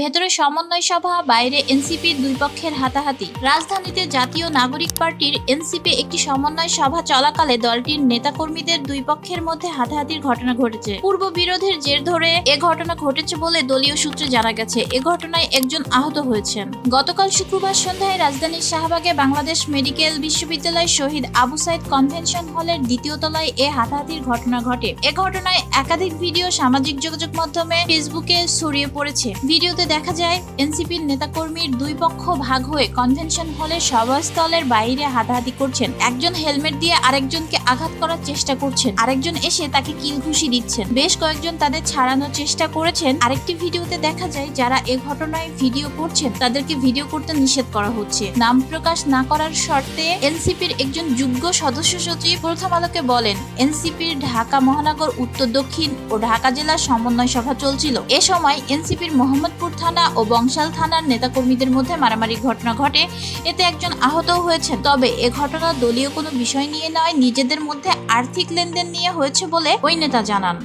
ভেতরে সমন্বয় সভা, বাইরে এনসিপির দুই পক্ষের হাতাহাতি। রাজধানীতে জাতীয় নাগরিক পার্টির এনসিপি একটি সমন্বয় সভা চলাকালে দলটির নেতাকর্মীদের দুই পক্ষের মধ্যে হাতাহাতির ঘটনা ঘটেছে। পূর্ব বিরোধের জের ধরে এ ঘটনা ঘটেছে বলে দলীয় সূত্রে জানা গেছে। এ ঘটনায় একজন আহত হয়েছেন। গতকাল শুক্রবার সন্ধ্যায় রাজধানীর শাহবাগে বাংলাদেশ মেডিকেল বিশ্ববিদ্যালয় শহীদ আবু সাইদ কনভেনশন হলের দ্বিতীয় তলায় এ হাতাহাতির ঘটনা ঘটে। এ ঘটনায় একাধিক ভিডিও সামাজিক যোগাযোগ মাধ্যমে ফেসবুকে ছড়িয়ে পড়েছে। ভিডিওতে দেখা যায়, এনসিপির নেতাকর্মীর দুই পক্ষ ভাগ হয়ে কনভেনশন হলের সভাস্থলের বাইরে হাতাহাতি করছেন। একজন হেলমেট দিয়ে আরেকজনকে আঘাত করার চেষ্টা করছেন। আরেকজন এসে তাকে কিল দিচ্ছেন। বেশ কয়েকজন তাদের ছাড়ানোর চেষ্টা করেছেন। আরেকটি ভিডিওতে দেখা যায়, যারা এ ঘটনায় ভিডিও করছেন, তাদেরকে ভিডিও করতে নিষেধ করা হচ্ছে। নাম প্রকাশ না করার শর্তে এনসিপির একজন যোগ্য সদস্য সচিব প্রথম আলোকে বলেন, এনসিপির ঢাকা মহানগর, উত্তর দক্ষিণ ও ঢাকা জেলার সমন্বয় সভা চলছিল। এ সময় এনসিপির মোহাম্মদপুর থানা ও বংশাল থানার নেতাকর্মীদের মধ্যে মারামারি ঘটনা ঘটে। এতে একজন আহত হয়েছে তবে এ ঘটনা দলীয় কোনো বিষয় নিয়ে নয়, নিজেদের মধ্যে আর্থিক লেনদেন নিয়ে হয়েছে বলে ওই নেতা জানান।